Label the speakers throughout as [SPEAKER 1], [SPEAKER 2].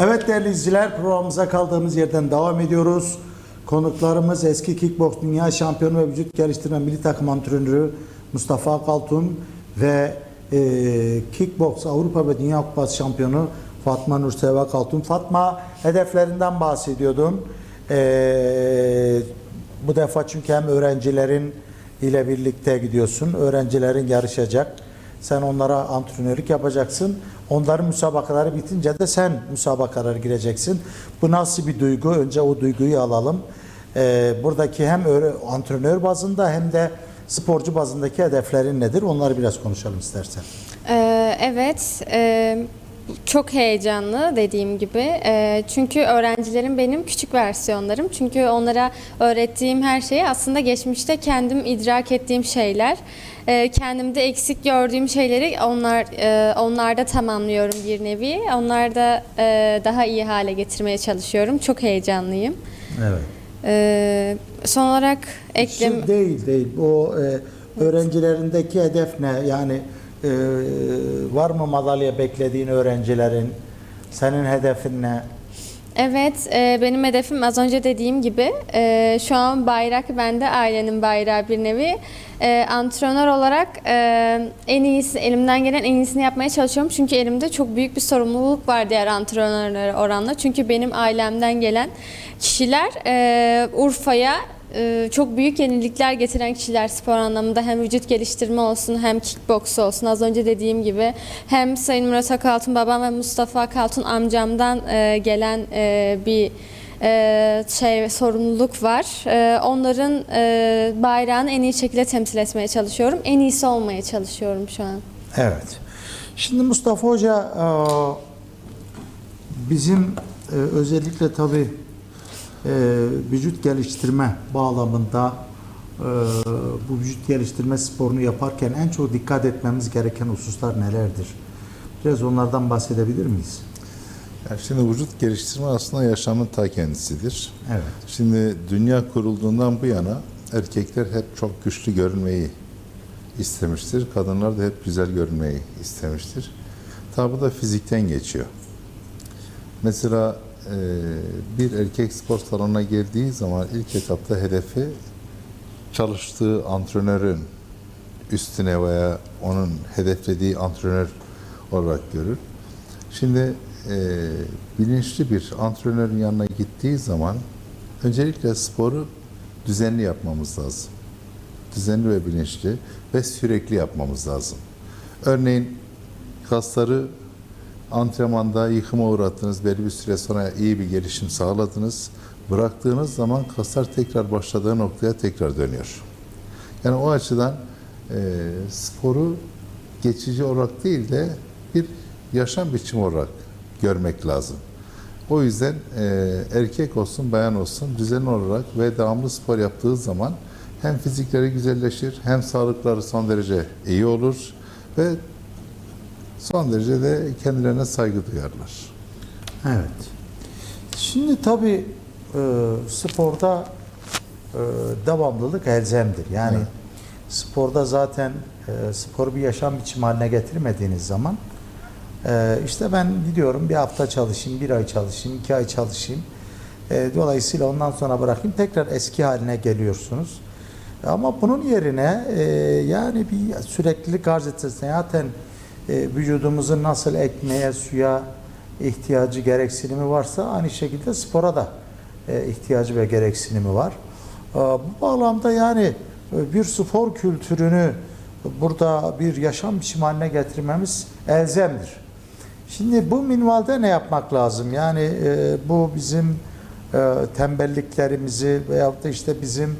[SPEAKER 1] Evet değerli izleyiciler programımıza kaldığımız yerden devam ediyoruz. Konuklarımız eski kickbox dünya şampiyonu ve vücut geliştirme milli takım antrenörü Mustafa Kaltun ve e, kickbox Avrupa ve Dünya Kupası şampiyonu Fatma Nurseva Kaltun. Fatma hedeflerinden bahsediyordun. E, bu defa çünkü hem öğrencilerin ile birlikte gidiyorsun. Öğrencilerin yarışacak. Sen onlara antrenörlük yapacaksın. Onların müsabakaları bitince de sen müsabakalara gireceksin. Bu nasıl bir duygu? Önce o duyguyu alalım. Ee, buradaki hem antrenör bazında hem de sporcu bazındaki hedeflerin nedir? Onları biraz konuşalım istersen.
[SPEAKER 2] Ee, evet, e, çok heyecanlı dediğim gibi. E, çünkü öğrencilerim benim küçük versiyonlarım. Çünkü onlara öğrettiğim her şeyi aslında geçmişte kendim idrak ettiğim şeyler. E, kendimde eksik gördüğüm şeyleri onlar e, onlarda tamamlıyorum bir nevi. Onlarda e, daha iyi hale getirmeye çalışıyorum. Çok heyecanlıyım.
[SPEAKER 1] Evet.
[SPEAKER 2] E, son olarak eklem...
[SPEAKER 1] Şu değil değil. O e, öğrencilerindeki hedef ne? Yani e, var mı madalya beklediğin öğrencilerin? Senin hedefin ne?
[SPEAKER 2] Evet, e, benim hedefim az önce dediğim gibi e, şu an bayrak bende, ailenin bayrağı bir nevi. E, antrenör olarak e, en iyisi, elimden gelen en iyisini yapmaya çalışıyorum. Çünkü elimde çok büyük bir sorumluluk var diğer antrenörlere oranla. Çünkü benim ailemden gelen kişiler e, Urfa'ya çok büyük yenilikler getiren kişiler spor anlamında hem vücut geliştirme olsun hem kickbox olsun az önce dediğim gibi hem Sayın Murat Akaltun babam ve Mustafa Akaltun amcamdan e, gelen e, bir e, şey sorumluluk var. Onların bayrağını en iyi şekilde temsil etmeye çalışıyorum. En iyisi olmaya çalışıyorum şu an.
[SPEAKER 1] Evet. Şimdi Mustafa Hoca bizim özellikle tabi vücut geliştirme bağlamında e, bu vücut geliştirme sporunu yaparken en çok dikkat etmemiz gereken hususlar nelerdir? Biraz onlardan bahsedebilir miyiz?
[SPEAKER 3] Yani şimdi vücut geliştirme aslında yaşamın ta kendisidir.
[SPEAKER 1] Evet.
[SPEAKER 3] Şimdi dünya kurulduğundan bu yana erkekler hep çok güçlü görünmeyi istemiştir. Kadınlar da hep güzel görünmeyi istemiştir. Tabi da fizikten geçiyor. Mesela bir erkek spor salonuna geldiği zaman ilk etapta hedefi çalıştığı antrenörün üstüne veya onun hedeflediği antrenör olarak görür. Şimdi e, bilinçli bir antrenörün yanına gittiği zaman öncelikle sporu düzenli yapmamız lazım. Düzenli ve bilinçli ve sürekli yapmamız lazım. Örneğin kasları antrenmanda yıkıma uğrattınız, belli bir süre sonra iyi bir gelişim sağladınız. Bıraktığınız zaman kaslar tekrar başladığı noktaya tekrar dönüyor. Yani o açıdan e, sporu geçici olarak değil de bir yaşam biçimi olarak görmek lazım. O yüzden e, erkek olsun, bayan olsun düzenli olarak ve devamlı spor yaptığı zaman hem fizikleri güzelleşir, hem sağlıkları son derece iyi olur ve son derece de kendilerine saygı duyarlar.
[SPEAKER 1] Evet. Şimdi tabi sporda e, devamlılık elzemdir. Yani
[SPEAKER 3] Evet.
[SPEAKER 1] sporda zaten e, sporu bir yaşam biçimi haline getirmediğiniz zaman e, işte ben gidiyorum bir hafta çalışayım, bir ay çalışayım, iki ay çalışayım. E, dolayısıyla ondan sonra bırakayım tekrar eski haline geliyorsunuz. Ama bunun yerine e, yani bir süreklilik arz etsesine zaten e, vücudumuzun nasıl ekmeğe, suya ihtiyacı, gereksinimi varsa aynı şekilde spora da e, ihtiyacı ve gereksinimi var. E, bu bağlamda yani e, bir spor kültürünü burada bir yaşam biçimi haline getirmemiz elzemdir. Şimdi bu minvalde ne yapmak lazım? Yani e, bu bizim e, tembelliklerimizi veyahut da işte bizim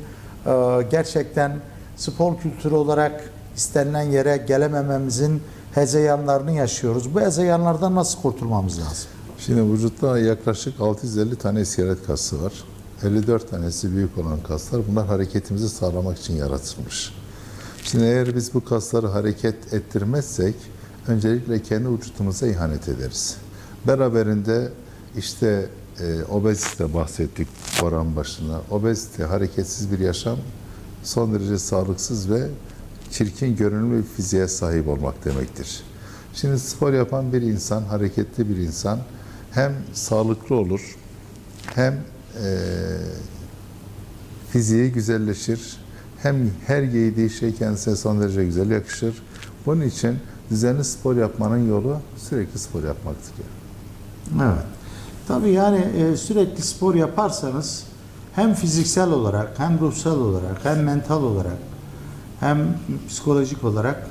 [SPEAKER 1] e, gerçekten spor kültürü olarak istenilen yere gelemememizin hezeyanlarını yaşıyoruz. Bu hezeyanlardan nasıl kurtulmamız lazım?
[SPEAKER 3] Şimdi vücutta yaklaşık 650 tane iskelet kası var. 54 tanesi büyük olan kaslar. Bunlar hareketimizi sağlamak için yaratılmış. Şimdi eğer biz bu kasları hareket ettirmezsek öncelikle kendi vücudumuza ihanet ederiz. Beraberinde işte e, obezite bahsettik oran başına. Obezite, hareketsiz bir yaşam son derece sağlıksız ve çirkin görünümlü bir fiziğe sahip olmak demektir. Şimdi spor yapan bir insan, hareketli bir insan hem sağlıklı olur, hem e, fiziği güzelleşir, hem her giydiği şey kendisine son derece güzel yakışır. Bunun için düzenli spor yapmanın yolu sürekli spor yapmaktır. Yani.
[SPEAKER 1] Evet. Tabii yani e, sürekli spor yaparsanız hem fiziksel olarak hem ruhsal olarak hem mental olarak hem psikolojik olarak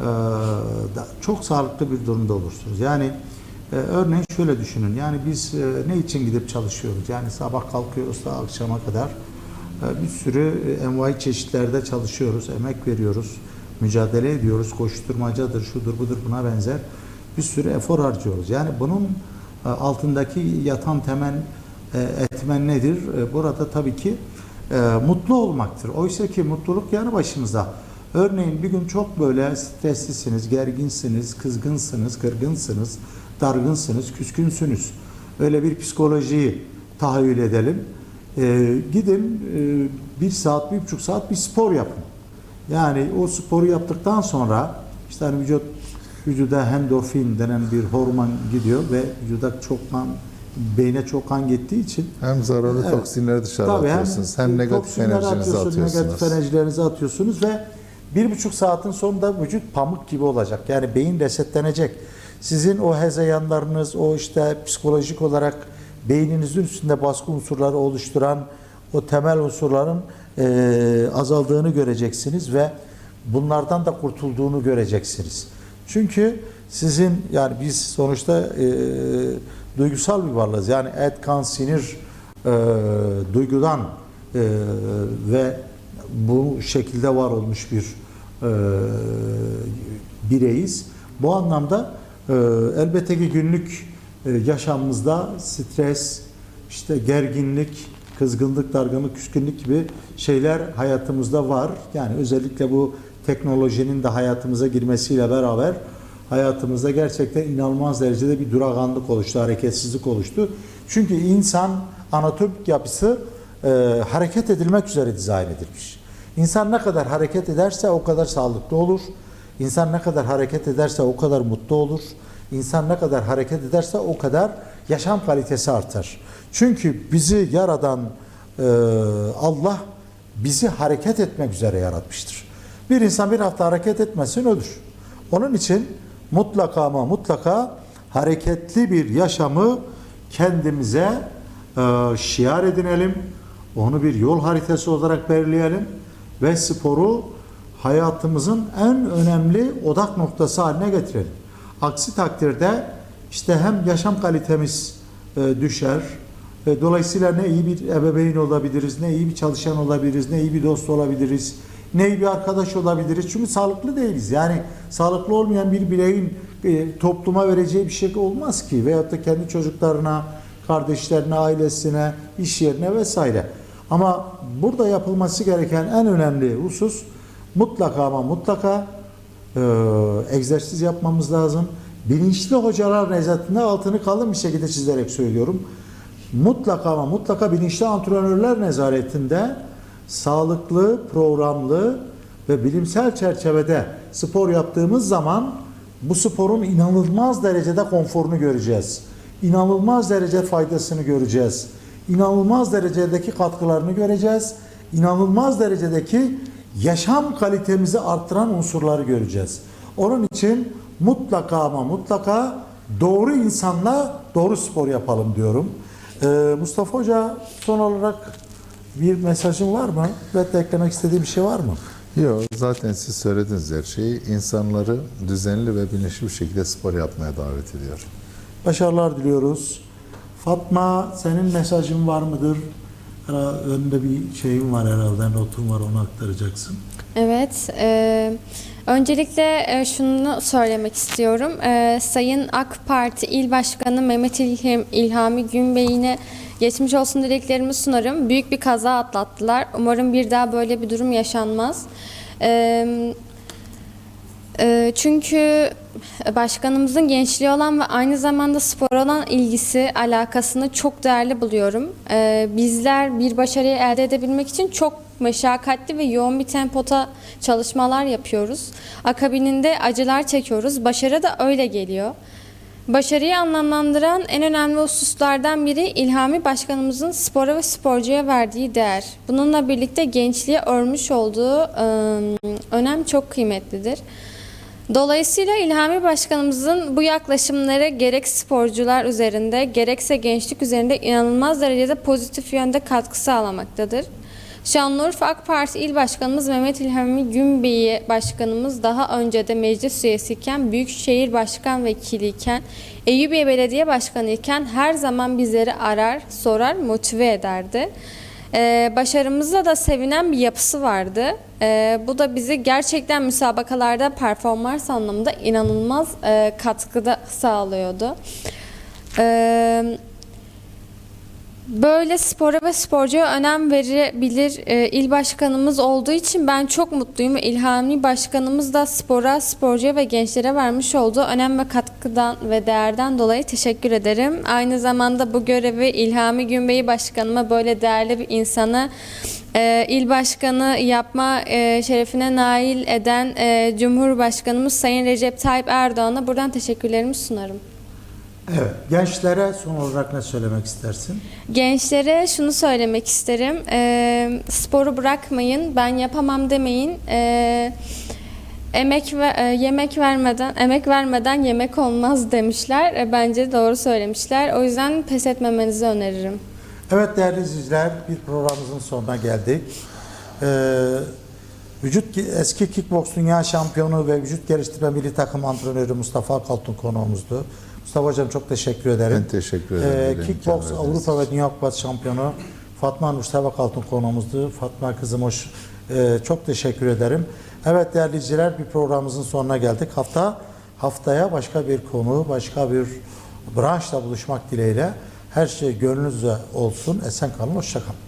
[SPEAKER 1] e, da çok sağlıklı bir durumda olursunuz. Yani e, örneğin şöyle düşünün. Yani biz e, ne için gidip çalışıyoruz? Yani sabah kalkıyoruz da akşama kadar e, bir sürü e, envai çeşitlerde çalışıyoruz, emek veriyoruz, mücadele ediyoruz, koşturmacadır, şudur budur buna benzer bir sürü efor harcıyoruz. Yani bunun e, altındaki yatan temel e, etmen nedir? E, Burada tabii ki e, mutlu olmaktır. Oysa ki mutluluk yanı başımızda. Örneğin bir gün çok böyle streslisiniz, gerginsiniz, kızgınsınız, kırgınsınız, dargınsınız, küskünsünüz. Öyle bir psikolojiyi tahayyül edelim. E, gidin e, bir saat, bir buçuk saat bir spor yapın. Yani o sporu yaptıktan sonra işte hani vücut vücuda endorfin denen bir hormon gidiyor ve vücuda çok kan, beyne çok kan gittiği için
[SPEAKER 3] Hem zararlı
[SPEAKER 1] Evet.
[SPEAKER 3] toksinleri dışarı
[SPEAKER 1] Tabii
[SPEAKER 3] atıyorsunuz, hem, negatif
[SPEAKER 1] toksinleri
[SPEAKER 3] enerjinizi
[SPEAKER 1] atıyorsunuz,
[SPEAKER 3] atıyorsunuz.
[SPEAKER 1] Negatif enerjilerinizi atıyorsunuz ve bir buçuk saatin sonunda vücut pamuk gibi olacak. Yani beyin resetlenecek. Sizin o hezeyanlarınız, o işte psikolojik olarak beyninizin üstünde baskı unsurları oluşturan o temel unsurların eee, azaldığını göreceksiniz ve bunlardan da kurtulduğunu göreceksiniz. Çünkü sizin yani biz sonuçta eee, duygusal bir varlığız. Yani et, kan, sinir eee, duygudan eee, ve bu şekilde var olmuş bir eee, bireyiz. Bu anlamda eee, elbette ki günlük eee, yaşamımızda stres, işte gerginlik, kızgınlık, dargınlık, küskünlük gibi şeyler hayatımızda var. Yani özellikle bu teknolojinin de hayatımıza girmesiyle beraber hayatımızda gerçekten inanılmaz derecede bir duraganlık oluştu, hareketsizlik oluştu. Çünkü insan anatomik yapısı e, hareket edilmek üzere dizayn edilmiş. İnsan ne kadar hareket ederse o kadar sağlıklı olur. İnsan ne kadar hareket ederse o kadar mutlu olur. İnsan ne kadar hareket ederse o kadar yaşam kalitesi artar. Çünkü bizi yaradan e, Allah bizi hareket etmek üzere yaratmıştır. Bir insan bir hafta hareket etmesin ölür. Onun için mutlaka ama mutlaka hareketli bir yaşamı kendimize e, şiar edinelim. Onu bir yol haritası olarak belirleyelim ve sporu hayatımızın en önemli odak noktası haline getirelim. Aksi takdirde işte hem yaşam kalitemiz e, düşer, e, dolayısıyla ne iyi bir ebeveyn olabiliriz, ne iyi bir çalışan olabiliriz, ne iyi bir dost olabiliriz, ne iyi bir arkadaş olabiliriz. Çünkü sağlıklı değiliz. Yani sağlıklı olmayan bir bireyin topluma vereceği bir şey olmaz ki. Veyahut da kendi çocuklarına, kardeşlerine, ailesine, iş yerine vesaire. Ama burada yapılması gereken en önemli husus mutlaka ama mutlaka e, egzersiz yapmamız lazım. Bilinçli hocalar nezdinde altını kalın bir şekilde çizerek söylüyorum. Mutlaka ama mutlaka bilinçli antrenörler nezaretinde sağlıklı, programlı ve bilimsel çerçevede spor yaptığımız zaman bu sporun inanılmaz derecede konforunu göreceğiz. İnanılmaz derece faydasını göreceğiz. İnanılmaz derecedeki katkılarını göreceğiz. İnanılmaz derecedeki yaşam kalitemizi arttıran unsurları göreceğiz. Onun için mutlaka ama mutlaka doğru insanla doğru spor yapalım diyorum. Ee, Mustafa Hoca son olarak bir mesajın var mı? Ve eklemek istediği bir şey var mı?
[SPEAKER 3] Yok, zaten siz söylediniz her şeyi. İnsanları düzenli ve bilinçli bir şekilde spor yapmaya davet ediyor.
[SPEAKER 1] Başarılar diliyoruz. Fatma senin mesajın var mıdır? Önünde bir şeyin var herhalde, notun var onu aktaracaksın.
[SPEAKER 2] Evet. e, öncelikle e, şunu söylemek istiyorum. E, Sayın AK Parti İl Başkanı Mehmet İlham, İlhami Günbey'ine geçmiş olsun dileklerimi sunarım. Büyük bir kaza atlattılar. Umarım bir daha böyle bir durum yaşanmaz. E, e, çünkü başkanımızın gençliğe olan ve aynı zamanda spora olan ilgisi, alakasını çok değerli buluyorum. E, bizler bir başarıyı elde edebilmek için çok meşakkatli ve yoğun bir tempoda çalışmalar yapıyoruz. Akabininde acılar çekiyoruz. Başarı da öyle geliyor. Başarıyı anlamlandıran en önemli hususlardan biri İlhami Başkanımızın spora ve sporcuya verdiği değer. Bununla birlikte gençliğe örmüş olduğu e, önem çok kıymetlidir. Dolayısıyla İlhami Başkanımızın bu yaklaşımları gerek sporcular üzerinde gerekse gençlik üzerinde inanılmaz derecede pozitif yönde katkı sağlamaktadır. Şanlıurfa AK Parti İl Başkanımız Mehmet İlhami Günbey'i Başkanımız daha önce de meclis üyesiyken, Büyükşehir Başkan Vekiliyken, Eyüpiye Belediye Başkanı iken her zaman bizleri arar, sorar, motive ederdi. Ee, başarımızla da sevinen bir yapısı vardı. Ee, bu da bizi gerçekten müsabakalarda performans anlamında inanılmaz e, katkıda sağlıyordu. Ee, Böyle spora ve sporcuya önem verebilir e, il başkanımız olduğu için ben çok mutluyum. İlhami başkanımız da spora, sporcuya ve gençlere vermiş olduğu önem ve katkıdan ve değerden dolayı teşekkür ederim. Aynı zamanda bu görevi İlhami Günbey başkanıma böyle değerli bir insanı e, il başkanı yapma e, şerefine nail eden e, Cumhurbaşkanımız Sayın Recep Tayyip Erdoğan'a buradan teşekkürlerimi sunarım.
[SPEAKER 1] Evet. Gençlere son olarak ne söylemek istersin?
[SPEAKER 2] Gençlere şunu söylemek isterim. Ee, sporu bırakmayın. Ben yapamam demeyin. Ee, emek ve e, yemek vermeden emek vermeden yemek olmaz demişler. E, bence doğru söylemişler. O yüzden pes etmemenizi öneririm.
[SPEAKER 1] Evet değerli izleyiciler bir programımızın sonuna geldik. Ee, vücut eski kickboks dünya şampiyonu ve vücut geliştirme milli takım antrenörü Mustafa Kaltun konuğumuzdu. Mustafa hocam çok teşekkür ederim.
[SPEAKER 3] Ben teşekkür ederim.
[SPEAKER 1] Ee, kickboks Avrupa ve Dünya Kupası şampiyonu Fatma Mustafa Kaltun konuğumuzdu. Fatma kızım hoş e, çok teşekkür ederim. Evet değerli izleyiciler bir programımızın sonuna geldik. Hafta haftaya başka bir konu, başka bir branşla buluşmak dileğiyle her şey gönlünüzce olsun. Esen kalın, hoşça kalın.